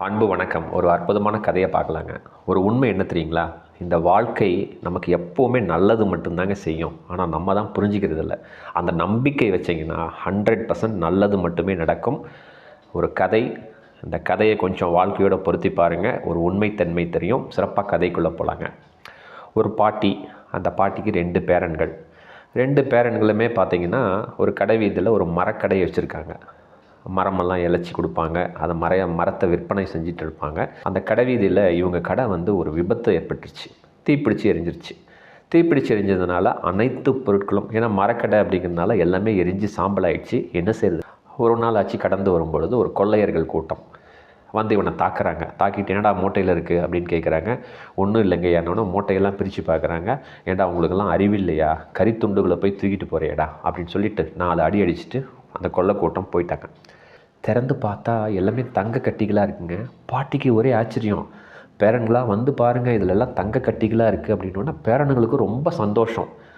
அன்பு வணக்கம். ஒரு அற்புதமான கதையை பார்க்கலாங்க. ஒரு உண்மை என்ன தெரியுங்களா? இந்த வாழ்க்கை நமக்கு எப்போவுமே நல்லது மட்டும்தாங்க செய்யும். ஆனால் நம்ம தான் புரிஞ்சிக்கிறது இல்லை அந்த நம்பிக்கை வச்சிங்கன்னா ஹண்ட்ரட் பர்சன்ட் நல்லது மட்டுமே நடக்கும். ஒரு கதை. இந்த கதையை கொஞ்சம் வாழ்க்கையோட பொருத்தி பாருங்கள் ஒரு உண்மைத்தன்மை தெரியும். சிறப்பாக கதைக்குள்ளே போகலாங்க ஒரு பாட்டி. அந்த பாட்டிக்கு ரெண்டு பேரன்கள். ரெண்டு பேரன்களுமே பார்த்தீங்கன்னா ஒரு கடை வீதியில் ஒரு மரக்கடையை வச்சுருக்காங்க. மரமெல்லாம் இழைச்சி கொடுப்பாங்க. அதை மறைய மரத்தை விற்பனை செஞ்சுட்டு இருப்பாங்க. அந்த கடை வீதியில் இவங்க கடை வந்து ஒரு விபத்து ஏற்பட்டுருச்சு. தீப்பிடிச்சு எரிஞ்சிருச்சு. தீப்பிடிச்சு எரிஞ்சதுனால அனைத்து பொருட்களும் ஏன்னா மரக்கடை அப்படிங்கிறதுனால எல்லாமே எரிஞ்சு சாம்பல் ஆயிடுச்சு என்ன செய்யுது ஒரு நாள் ஆச்சு கடந்து வரும்பொழுது ஒரு கொள்ளையர்கள் கூட்டம். வந்து இவனை தாக்குறாங்க. தாக்கிட்டு என்னடா மூட்டையில் இருக்குது அப்படின்னு கேட்குறாங்க ஒன்றும் இல்லைங்க என்னோட மூட்டையெல்லாம் பிரித்து பார்க்குறாங்க ஏன்டா உங்களுக்கெல்லாம் அறிவில்லையா கறித்துண்டுகளை போய் தூக்கிட்டு போகிறேடா அப்படின்னு சொல்லிட்டு நாலு அடி அடிச்சுட்டு அந்த கொள்ளை கூட்டம் போயிட்டாங்க. திறந்து பார்த்தா எல்லாமே தங்க கட்டிகளாக இருக்குங்க. பாட்டிக்கு ஒரே ஆச்சரியம். பேரன்களாக வந்து பாருங்கள் இதிலெல்லாம் தங்க கட்டிகளாக இருக்குது அப்படின்னோன்னா பேரனுங்களுக்கு ரொம்ப சந்தோஷம்.